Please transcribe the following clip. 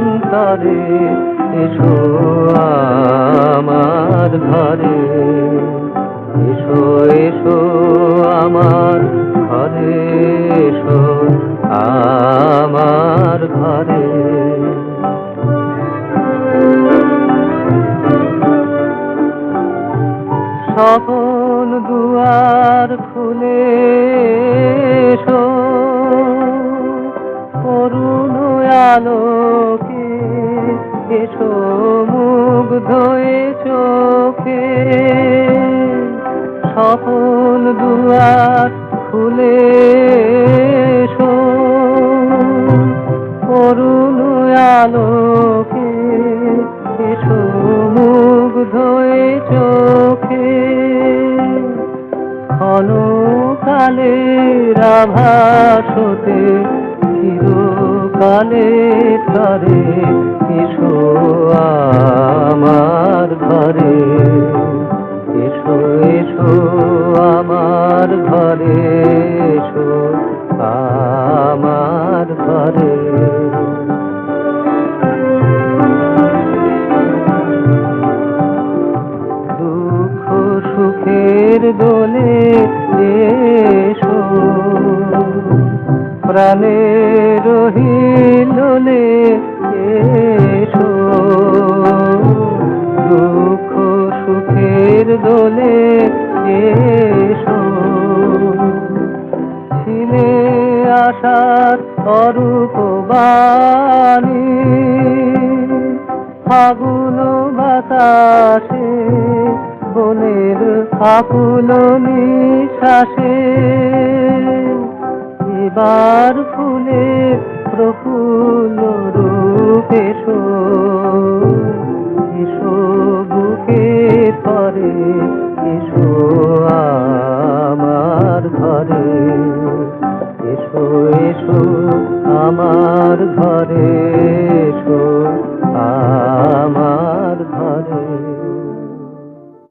অন্তরে এসো আমার ঘরে। এসো এসো আমার ঘরে, এসো আমার ঘরে। স্বপন দুয়ার খুলে এসো করুণ আলোকে এসো এ চোখে। স্বপন দুয়ার খুলে করুণ আলোকে মুগ্ধ এ চোখে। হতে চিরকালে তারে এসো প্রাণের হিলোলে এসো। দুঃখ সুখের দোলে এসো। ছিলে আশার অরূপ বাণী, ফাগুন বাতাসে বনের আকুল নিশ্বাসে। এবার ফুলে প্রফুল রূপে এসো। এসো বুকে পরে এসো আমার ঘরে।